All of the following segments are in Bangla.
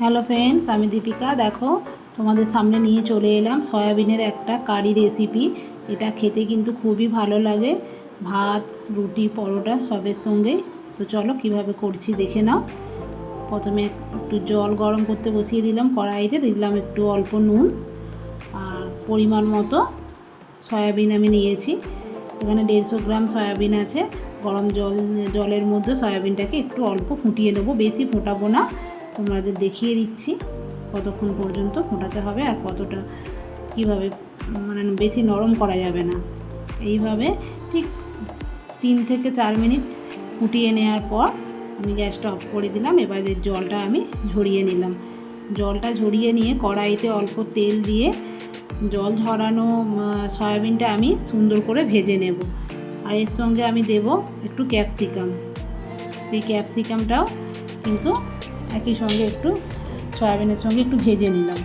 হ্যালো ফ্রেন্ডস আমি দীপিকা। দেখো, তোমাদের সামনে নিয়ে চলে এলাম সয়াবিনের একটা কারি রেসিপি এটা খেতে কিন্তু খুবই ভালো লাগে। ভাত, রুটি, পরোটা সবের সঙ্গে। তো চলো কীভাবে করছি দেখে নাও। প্রথমে একটু জল গরম করতে বসিয়ে দিলাম কড়াইতে দিলাম একটু অল্প নুন আর পরিমাণ মতো সয়াবিন আমি নিয়েছি। এখানে দেড়শো গ্রাম সয়াবিন আছে। গরম জল, জলের মধ্যে সয়াবিনটাকে একটু অল্প ফুটিয়ে নেব। বেশি ফোটাবো না। তোমাদের দেখিয়ে দিচ্ছি কতক্ষণ পর্যন্ত ফোটাতে হবে আর কতটা কীভাবে মানে বেশি নরম করা যাবে না। এইভাবে ঠিক তিন থেকে চার মিনিট ফুটিয়ে নেওয়ার পর আমি গ্যাসটা অফ করে দিলাম। এবার জলটা আমি ঝরিয়ে নিলাম। জলটা ঝরিয়ে নিয়ে কড়াইতে অল্প তেল দিয়ে জল ঝরানো সয়াবিনটা আমি সুন্দর করে ভেজে নেব। আর এর সঙ্গে আমি দেব একটু ক্যাপসিকাম। এই ক্যাপসিকামটাও কিন্তু একই সঙ্গে একটু সয়াবিনের সঙ্গে একটু ভেজে নিলাম।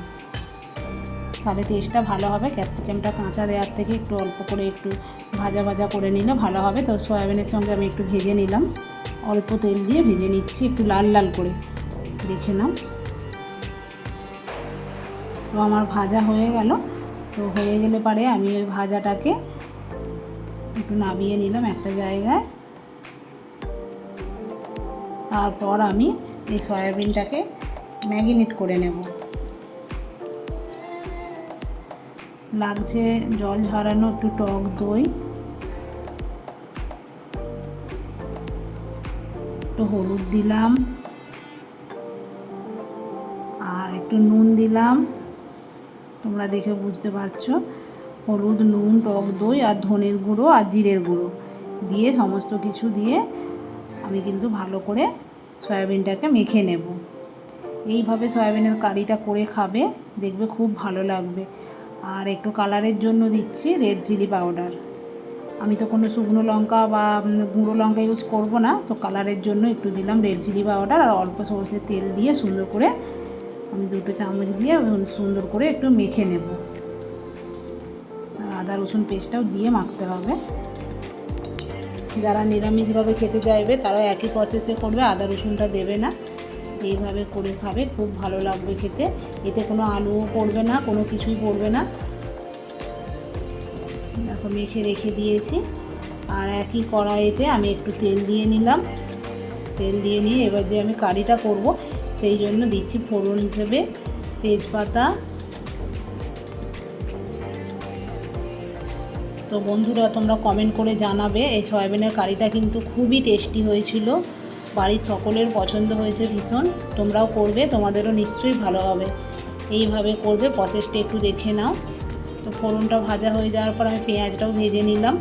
তাহলে টেস্টটা ভালো হবে। ক্যাপসিকামটা কাঁচা দেওয়ার থেকে একটু অল্প করে একটু ভাজা ভাজা করে নিলে ভালো হবে। তো সয়াবিনের সঙ্গে আমি একটু ভেজে নিলাম। অল্প তেল দিয়ে ভেজে নিচ্ছি, একটু লাল লাল করে। দেখে নাও। তো আমার ভাজা হয়ে গেল। তো হয়ে গেলে পারে আমি ওই ভাজাটাকে একটু নামিয়ে নিলাম একটা জায়গায়। তারপর আমি এই সয়াবিনটাকে ম্যাগিনেট করে নেব। লাগছে জল ঝরানো একটু টক দই, একটু হলুদ দিলাম, আর একটু নুন দিলাম। তোমরা দেখে বুঝতে পারছ, হলুদ, নুন, টক দই, আর ধনের গুঁড়ো, আর জিরের গুঁড়ো দিয়ে সমস্ত কিছু দিয়ে আমি কিন্তু ভালো করে সয়াবিনটাকে মেখে নেব। এইভাবে সয়াবিনের কারিটা করে খাবে, দেখবে খুব ভালো লাগবে। আর একটু কালারের জন্য দিচ্ছি রেড চিলি পাউডার। আমি তো কোনো শুকনো লঙ্কা বা গুঁড়ো লঙ্কা ইউজ করব না, তো কালারের জন্য একটু দিলাম রেড চিলি পাউডার আর অল্প সরষের তেল দিয়ে সুন্দর করে আমি দুটো চামচ দিয়ে সুন্দর করে একটু মেখে নেব। আদা রসুন পেস্টটাও দিয়ে মাখতে হবে। যারা নিরামিষভাবে খেতে চাইবে, তারা একই প্রসেসে করবে, আদা রসুনটা দেবে না। এইভাবে করে খাবে, খুব ভালো লাগবে খেতে। এতে কোনো আলুও পড়বে না, কোনো কিছুই পড়বে না। দেখো, মেখে রেখে দিয়েছি। আর একই কড়াইতে আমি একটু তেল দিয়ে নিলাম। তেল দিয়ে নিয়ে এবার যে আমি কারিটা করব, সেই জন্য দিচ্ছি ফোড়ন হিসেবে তেজপাতা তো বন্ধুরা, তোমরা কমেন্ট করে জানাবে। এই সয়াবিনের কারিটা কিন্তু খুবই টেস্টি হয়েছিল। বাড়ির সকলের পছন্দ হয়েছে ভীষণ। তোমরাও করবে, তোমাদেরও নিশ্চয়ই ভালো হবে। এইভাবে করবে প্রসেসটা একটু দেখে নাও। তো ফোড়নটা ভাজা হয়ে যাওয়ার পর আমি পেঁয়াজটাও ভেজে নিলাম।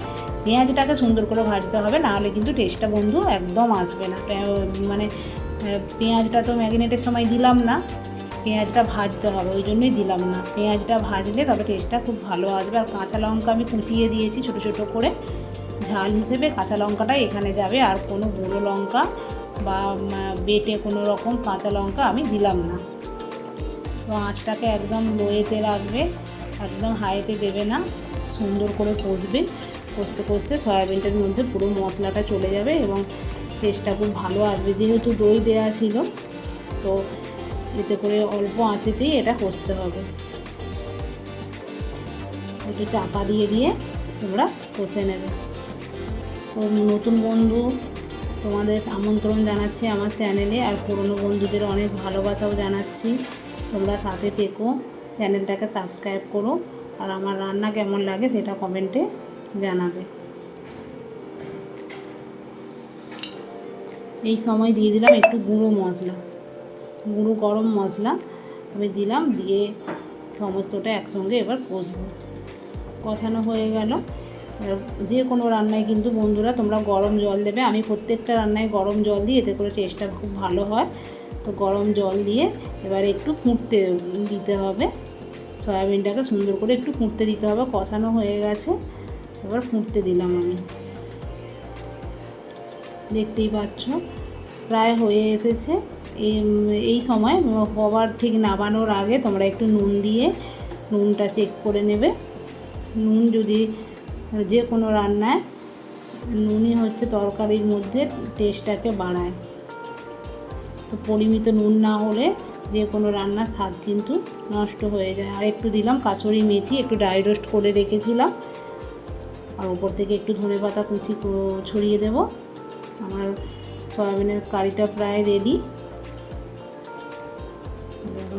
পেঁয়াজটাকে সুন্দর করে ভাজতে হবে, নাহলে কিন্তু টেস্টটা বন্ধু একদম আসবে না। মানে পেঁয়াজটা তো ম্যাগনেটের সময় দিলাম না। পেঁয়াজটা ভাজতে হবে, ওই জন্যই দিলাম না। পেঁয়াজটা ভাজলে তবে টেস্টটা খুব ভালো আসবে। আর কাঁচা লঙ্কা আমি কুচিয়ে দিয়েছি ছোটো ছোটো করে। ঝাল হিসেবে কাঁচা লঙ্কাটাই এখানে যাবে। আর কোনো গুঁড়ো লঙ্কা বা বেটে কোনো রকম কাঁচা লঙ্কা আমি দিলাম না। তো আঁচটাকে একদম লোয়েতে রাখবে, একদম হাইতে দেবে না। সুন্দর করে কষবে। কষতে কষতে সয়াবিনটার মধ্যে পুরো মশলাটা চলে যাবে এবং টেস্টটা খুব ভালো আসবে। যেহেতু দই দেওয়া ছিল, তো এতে করে অল্প আঁচেতেই এটা কষতে হবে। একটু চাপা দিয়ে দিয়ে তোমরা কষে নেবে। তো নতুন বন্ধু তোমাদের আমন্ত্রণ জানাচ্ছি আমার চ্যানেলে, আর পুরনো বন্ধুদের অনেক ভালোবাসাও জানাচ্ছি। তোমরা সাথে থেকো, চ্যানেলটাকে সাবস্ক্রাইব করো, আর আমার রান্না কেমন লাগে সেটা কমেন্টে জানাবে। এই সময় দিয়ে দিলাম একটু গুঁড়ো মশলা। গুঁড়ো গরম মশলা আমি দিলাম, দিয়ে সমস্তটা একসঙ্গে এবার কষবো। কষানো হয়ে গেল। যে কোনো রান্নায় কিন্তু বন্ধুরা তোমরা গরম জল দেবে। আমি প্রত্যেকটা রান্নায় গরম জল দিই, এতে করে টেস্টটা খুব ভালো হয়। তো গরম জল দিয়ে এবার একটু ফুটতে দিতে হবে। সয়াবিনটাকে সুন্দর করে একটু ফুটতে দিতে হবে। কষানো হয়ে গেছে। এবার ফুটতে দিলাম আমি। দেখতেই পাচ্ছ, প্রায় হয়ে এসেছে। এই সময় হবার ঠিক নামানোর আগে তোমরা একটু নুন দিয়ে নুনটা চেক করে নেবে। নুন যদি যে কোনো রান্নায় নুনই হচ্ছে তরকারির মধ্যে টেস্টটাকে বাড়ায়। তো পরিমিত নুন না হলে যে কোনো রান্নার স্বাদ কিন্তু নষ্ট হয়ে যায়। আর একটু দিলাম কাঁচুরি মেথি, একটু ড্রাই রোস্ট করে রেখেছিলাম। আর ওপর থেকে একটু ধনে পাতা কুচি ছড়িয়ে দেব। আমার সয়াবিনের কারিটা প্রায় রেডি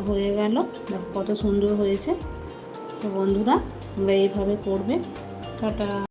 হয়ে গেল। দেখো কত সুন্দর হয়েছে। তো বন্ধুরা তোমরা এইভাবে করবে। টাটা।